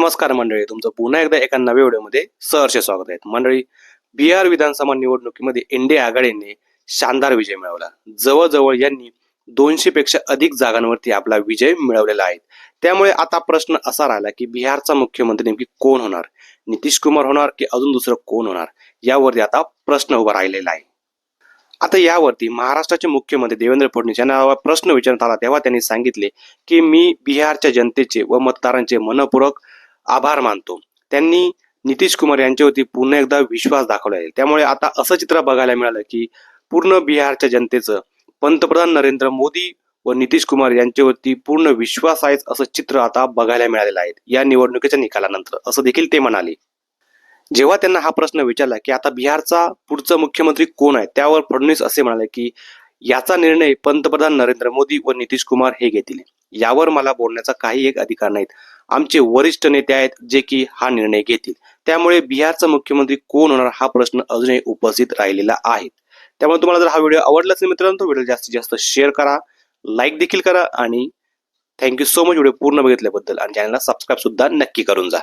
नमस्कार मंडळी तुमचं पुन्हा एकदा एका नव्या व्हिडिओमध्ये सहर्ष स्वागत आहे. मंडळी बिहार विधानसभा निवडणुकीमध्ये एनडीए आघाडीने शानदार विजय मिळवला. जवळजवळ यांनी दोनशे पेक्षा अधिक जागांवरती आपला विजय मिळवलेला आहे. त्यामुळे आता प्रश्न असा राहिला की बिहारचा मुख्यमंत्री नेमकी कोण होणार? नितीश कुमार होणार की अजून दुसरं कोण होणार? यावरती आता प्रश्न उभा राहिलेला आहे. आता यावरती महाराष्ट्राचे मुख्यमंत्री देवेंद्र फडणवीस यांना प्रश्न विचारण्यात आला तेव्हा त्यांनी सांगितले की मी बिहारच्या जनतेचे व मतदारांचे मनपूर्वक आभार मानतो. त्यांनी नितीश कुमार यांच्यावरती पुन्हा एकदा विश्वास दाखवला आहे. त्यामुळे आता असं चित्र बघायला मिळालं की पूर्ण बिहारच्या जनतेचं पंतप्रधान नरेंद्र मोदी व नितीश कुमार यांच्यावरती पूर्ण विश्वास आहे असं चित्र आता बघायला मिळालेलं आहे. या निवडणुकीच्या निकालानंतर. असं देखील ते म्हणाले. जेव्हा त्यांना हा प्रश्न विचारला की आता बिहारचा पुढचा मुख्यमंत्री कोण आहे? त्यावर फडणवीस असे म्हणाले की याचा निर्णय पंतप्रधान नरेंद्र मोदी व नितीश कुमार हे घेतील. यावर मला बोलण्याचा काही एक अधिकार नाहीत. आमचे वरिष्ठ नेते आहेत जे की हा निर्णय घेतील. त्यामुळे बिहारचा मुख्यमंत्री कोण होणार हा प्रश्न अजूनही उपस्थित राहिलेला आहे. त्यामुळे तुम्हाला जर हा व्हिडिओ आवडला असेल मित्रांनो तो व्हिडिओ जास्तीत जास्त शेअर करा लाईक देखील करा आणि थँक्यू सो मच. व्हिडिओ पूर्ण बघितल्याबद्दल आणि चॅनलला सबस्क्राईब सुद्धा नक्की करून जा.